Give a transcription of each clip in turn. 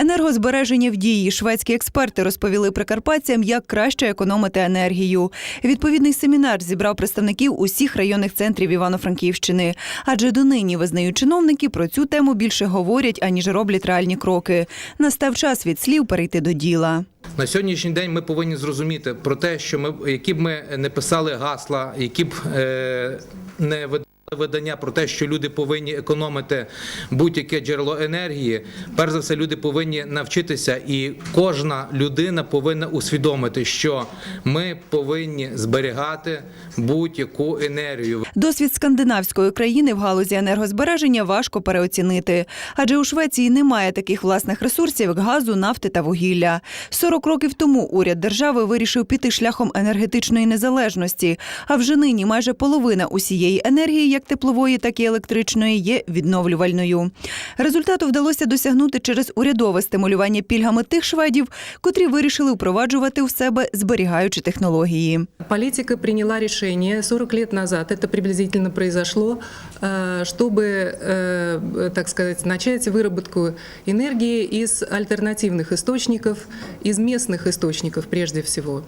Енергозбереження в дії шведські експерти розповіли прикарпатцям, як краще економити енергію. Відповідний семінар зібрав представників усіх районних центрів Івано-Франківщини. Адже донині визнають чиновники про цю тему більше говорять, аніж роблять реальні кроки. Настав час від слів перейти до діла. На сьогоднішній день ми повинні зрозуміти про те, що ми, які б ми не писали гасла, які б е, не видання про те, що люди повинні економити будь-яке джерело енергії. Перш за все, люди повинні навчитися, і кожна людина повинна усвідомити, що ми повинні зберігати будь-яку енергію. Досвід скандинавської країни в галузі енергозбереження важко переоцінити, адже у Швеції немає таких власних ресурсів, як газу, нафти та вугілля. 40 років тому уряд держави вирішив піти шляхом енергетичної незалежності. А вже нині майже половина усієї енергії, як теплової, так і електричної, є відновлювальною. Результату вдалося досягнути через урядове стимулювання пільгами тих шведів, котрі вирішили впроваджувати у себе зберігаючі технології. Политика приняла решение 40 лет назад, это приблизительно произошло, э, чтобы, э, так сказать, начать выработку энергии из альтернативных источников, из местных источников прежде всего.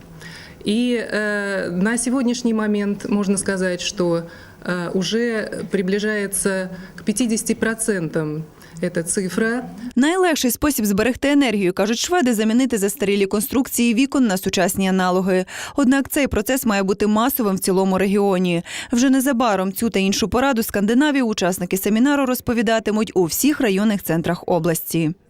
И э, на сегодняшний момент можно сказать, что э, уже приближается к 50% эта цифра. Найлегший спосіб зберегти енергію, кажуть шведи, замінити застарілі конструкції вікон на сучасні аналоги. Однак цей процес має бути масовим в цілому регіоні. Вже незабаром цю та іншу пораду Скандинавії учасники семінару розповідатимуть у всіх районних центрах області.